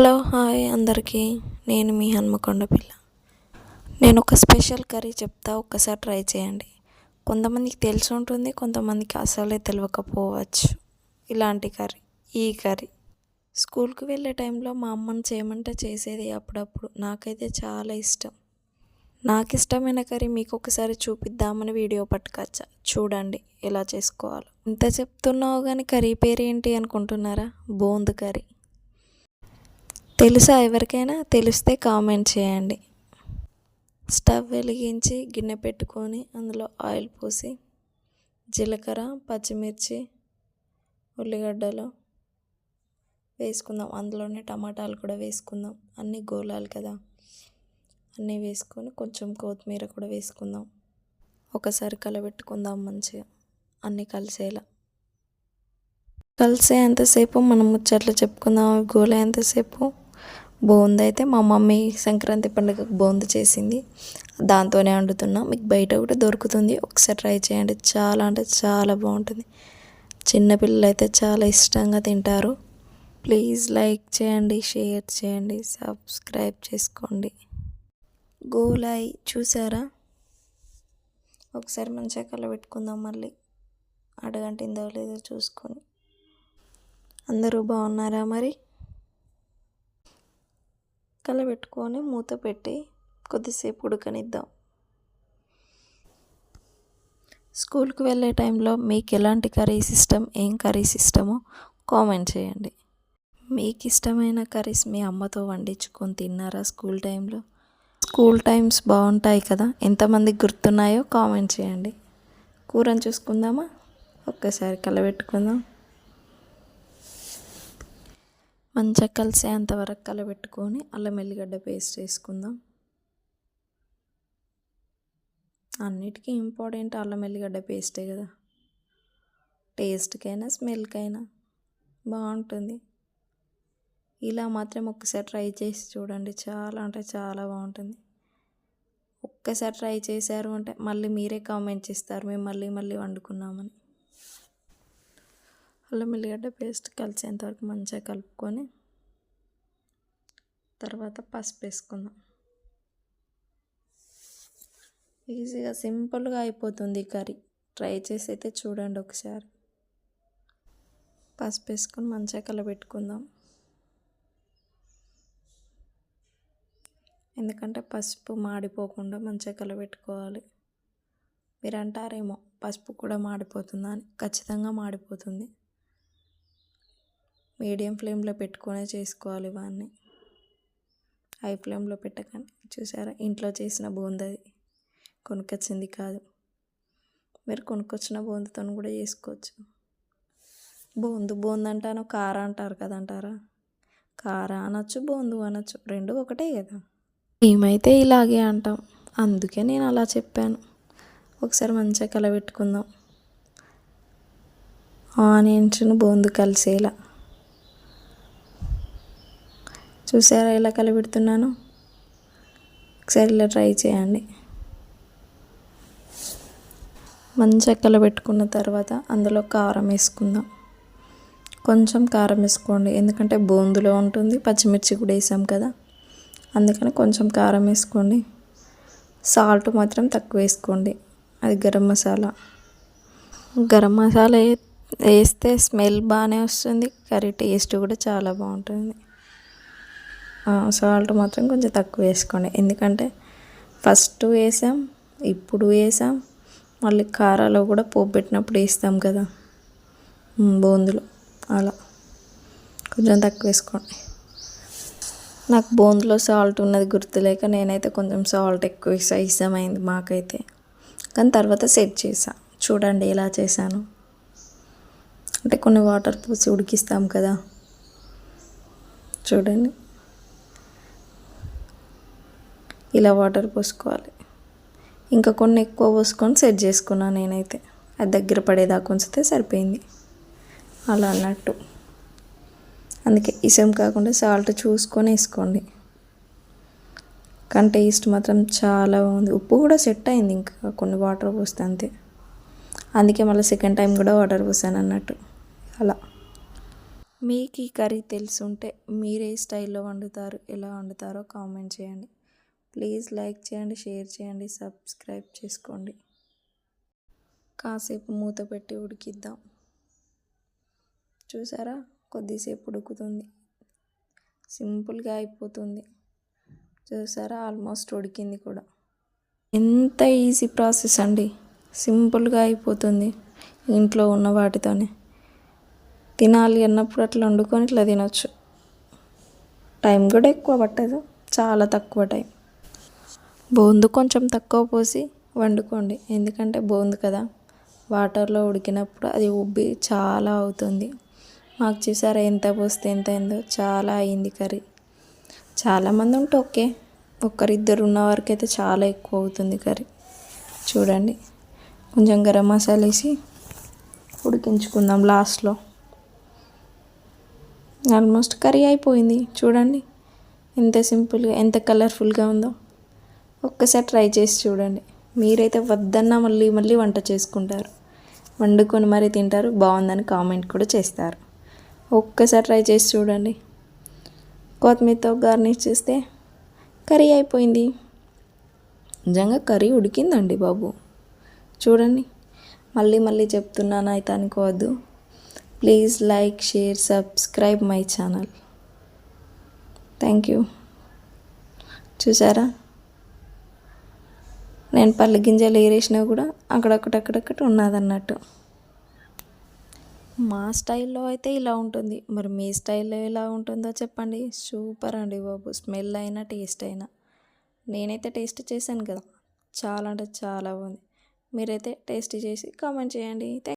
Hello hi అందరికీ. నేను మీ హన్మకొండ పిల్ల. నేను ఒక స్పెషల్ కర్రీ చెప్తా ఒక్కసారి ట్రై చేయండి. కొంతమందికి తెలిసి ఉంటుంది కొంతమందికి అసలే తెలియకపోవచ్చు ఇలాంటి కర్రీ ఈ కర్రీ. స్కూల్కి వెళ్ళే టైంలో మా అమ్మని చేయమంటే చేసేది అప్పుడప్పుడు. నాకైతే చాలా ఇష్టం. నాకు ఇష్టమైన కర్రీ మీకు ఒకసారి చూపిద్దామని వీడియో పట్టుకొచ్చా? చూడండి ఎలా చేసుకోవాలో. ఇంత చెప్తున్నావు కానీ కర్రీ పేరు ఏంటి అనుకుంటున్నారా? బోందు కర్రీ. తెలుసా ఎవరికైనా? తెలిస్తే కామెంట్ చేయండి. స్టవ్ వెలిగించి గిన్నె పెట్టుకొని అందులో ఆయిల్ పోసి జీలకర్ర పచ్చిమిర్చి ఉల్లిగడ్డలు వేసుకుందాం. అందులోనే టమాటాలు కూడా వేసుకుందాం. అన్నీ గోలాలు కదా. అన్నీ వేసుకొని కొంచెం కొత్తిమీర కూడా వేసుకుందాం. ఒకసారి కలబెట్టుకుందాం మంచిగా. అన్నీ కలిసేలా. కలిసే ఎంతసేపు మనం ముచ్చట్లు చెప్పుకుందాం. గోల ఎంతసేపు బోంది అయితే మా మమ్మీ సంక్రాంతి పండుగకు బోంది చేసింది. దాంతోనే వండుతున్నా. మీకు బయట కూడా దొరుకుతుంది. ఒకసారి ట్రై చేయండి. చాలా అంటే చాలా బాగుంటుంది. చిన్నపిల్లలు అయితే చాలా ఇష్టంగా తింటారు. ప్లీజ్ లైక్ చేయండి షేర్ చేయండి సబ్స్క్రైబ్ చేసుకోండి. గోలాయి చూసారా? ఒకసారి మంచిగా కలబెట్టుకుందాం మళ్ళీ. అడగంటిందో లేదో చూసుకొని. అందరూ బాగున్నారా మరి? కలబెట్టుకొని మూత పెట్టి కొద్దిసేపు ఉడకనిద్దాం. స్కూల్కి వెళ్ళే టైంలో మీకు ఎలాంటి కర్రీస్ ఇష్టం ఏం కర్రీస్ ఇష్టమో కామెంట్ చేయండి. మీకు ఇష్టమైన కర్రీస్ మీ అమ్మతో వండించుకొని తిన్నారా స్కూల్ టైంలో? స్కూల్ టైమ్స్ బాగుంటాయి కదా ఎంతమందికి గుర్తున్నాయో కామెంట్ చేయండి. కూరని చూసుకుందామా? ఒక్కసారి కలబెట్టుకుందాం మంచిగా కలిసేంత వరకు కలబెట్టుకొని అల్లం ఎల్లిగడ్డ పేస్ట్ వేసుకుందాం. అన్నిటికీ ఇంపార్టెంట్ అల్లం ఎల్లిగడ్డ పేస్టే కదా. టేస్ట్కైనా స్మెల్కైనా బాగుంటుంది. ఇలా మాత్రం ఒక్కసారి ట్రై చేసి చూడండి. చాలా అంటే చాలా బాగుంటుంది. ఒక్కసారి ట్రై చేశారు అంటే మళ్ళీ మీరే కామెంట్ చేస్తారు. మేము మళ్ళీ మళ్ళీ వండుకున్నామని. అల్లం ఎల్లిగడ్డ పేస్ట్ కలిసేంతవరకు మంచిగా కలుపుకొని తర్వాత పసుపు వేసుకుందాం. ఈజీగా సింపుల్గా అయిపోతుంది కర్రీ. ట్రై చేసి అయితే చూడండి ఒకసారి. పసుపు వేసుకొని మంచిగా కలబెట్టుకుందాం. ఎందుకంటే పసుపు మాడిపోకుండా మంచిగా కలబెట్టుకోవాలి. మీరు అంటారేమో పసుపు కూడా మాడిపోతుందా అని. ఖచ్చితంగా మాడిపోతుంది. మీడియం ఫ్లేమ్లో పెట్టుకొనే చేసుకోవాలి ఇవన్నీ హై ఫ్లేమ్లో పెట్టకండి. చూసారా? ఇంట్లో చేసిన బూందది కొనుక్కొచ్చింది కాదు. మీరు కొనుక్కొచ్చిన బూందతో కూడా చేసుకోవచ్చు. బూందు బూందు అంటాను కార అంటారు కదా అంటారా కార అనొచ్చు బూందు అనొచ్చు. రెండు ఒకటే కదా. మేమైతే ఇలాగే అంటాం. అందుకే నేను అలా చెప్పాను. ఒకసారి మంచిగా కలబెట్టుకుందాం. ఆనియన్స్ బూందు కలిసేలా. చూసారా ఎలా కలిపెడుతున్నాను ఒకసారి ఇలా ట్రై చేయండి. మంచిగా కలబెట్టుకున్న తర్వాత అందులో కారం వేసుకుందాం. కొంచెం కారం వేసుకోండి. ఎందుకంటే బూందులో ఉంటుంది పచ్చిమిర్చి కూడా వేసాం కదా. అందుకని కొంచెం కారం వేసుకోండి. సాల్ట్ మాత్రం తక్కువ వేసుకోండి. అది గరం మసాలా. గరం మసాలా వేస్తే స్మెల్ బాగానే వస్తుంది. కర్రీ టేస్ట్ కూడా చాలా బాగుంటుంది. సాల్ట్ మాత్రం కొంచెం తక్కువ వేసుకోండి. ఎందుకంటే ఫస్ట్ వేసాం ఇప్పుడు వేసాం మళ్ళీ కారాలో కూడా పోపు పెట్టినప్పుడు వేస్తాం కదా. బూందులు అలా. కొంచెం తక్కువ వేసుకోండి. నాకు బూందులో సాల్ట్ ఉన్నది గుర్తులేక నేనైతే కొంచెం సాల్ట్ ఎక్కువ వేసా ఇష్టమైంది మాకైతే. కానీ తర్వాత సెట్ చేసా. చూడండి ఎలా చేశాను. అంటే కొన్ని వాటర్ పోసి ఉడికిస్తాం కదా. చూడండి. ఇలా వాటర్ పోసుకోవాలి. ఇంకా కొన్ని ఎక్కువ పోసుకొని సెట్ చేసుకున్నాను నేనైతే. అది దగ్గర పడేదాకా ఉంచితే సరిపోయింది. అలా అన్నట్టు. అందుకే ఇసం కాకుండా సాల్ట్ చూసుకొని వేసుకోండి. కానీ టేస్ట్ మాత్రం చాలా బాగుంది. ఉప్పు కూడా సెట్ అయింది ఇంకా కొన్ని వాటర్ పోస్తే అంతే. అందుకే మళ్ళీ సెకండ్ టైం కూడా వాటర్ పోసాను అన్నట్టు. అలా. మీకు ఈ కర్రీ తెలుసుంటే మీరు ఏ స్టైల్లో వండుతారు ఎలా వండుతారో కామెంట్ చేయండి. ప్లీజ్ లైక్ చేయండి షేర్ చేయండి సబ్స్క్రైబ్ చేసుకోండి. కాసేపు మూత పెట్టి ఉడికిద్దాం. చూసారా? కొద్దిసేపు ఉడుకుతుంది. సింపుల్గా అయిపోతుంది. చూసారా? ఆల్మోస్ట్ ఉడికింది కూడా. ఎంత ఈజీ ప్రాసెస్ అండి. సింపుల్గా అయిపోతుంది ఇంట్లో ఉన్న వాటితోనే. తినాలి అన్నప్పుడు అట్లా వండుకొని ఇట్లా తినొచ్చు. టైం కూడా ఎక్కువ పట్టదు. చాలా తక్కువ టైం. బోందు కొంచెం తక్కువ పోసి వండుకోండి. ఎందుకంటే బూందు కదా వాటర్లో ఉడికినప్పుడు అది ఉబ్బి చాలా అవుతుంది. మాకు చూసారా ఎంత పోస్తే ఎంత అయిందో చాలా అయింది కర్రీ. చాలామంది ఉంటే ఓకే ఒక్కరిద్దరు ఉన్న వరకు అయితే చాలా ఎక్కువ అవుతుంది కర్రీ. చూడండి కొంచెం గరం మసాలా వేసి ఉడికించుకుందాం లాస్ట్లో. ఆల్మోస్ట్ కర్రీ అయిపోయింది. చూడండి ఎంత సింపుల్గా ఎంత కలర్ఫుల్గా ఉందో. ఒక్కసారి ట్రై చేసి చూడండి. మీరైతే వద్దన్నా మళ్ళీ మళ్ళీ వంట చేసుకుంటారు. వండుకొని మరీ తింటారు. బాగుందని కామెంట్ కూడా చేస్తారు. ఒక్కసారి ట్రై చేసి చూడండి. కొత్తిమీరతో గార్నిష్ చేస్తే కర్రీ అయిపోయింది. నిజంగా కర్రీ ఉడికిందండి బాబు. చూడండి. మళ్ళీ మళ్ళీ చెప్తున్నాను అయితే అనుకోవద్దు please like share subscribe my channel. Thank you. చూసారా? నేను పల్లి గింజలు ఏరేసినా కూడా అక్కడొక్కటి అక్కడొక్కటి ఉన్నదన్నట్టు. మా స్టైల్లో అయితే ఇలా ఉంటుంది. మరి మీ స్టైల్లో ఎలా ఉంటుందో చెప్పండి. సూపర్ అండి బాబు. స్మెల్ అయినా టేస్ట్ అయినా. నేనైతే టేస్ట్ చేశాను కదా. చాలా అంటే చాలా బాగుంది. మీరైతే టేస్ట్ చేసి కామెంట్ చేయండి.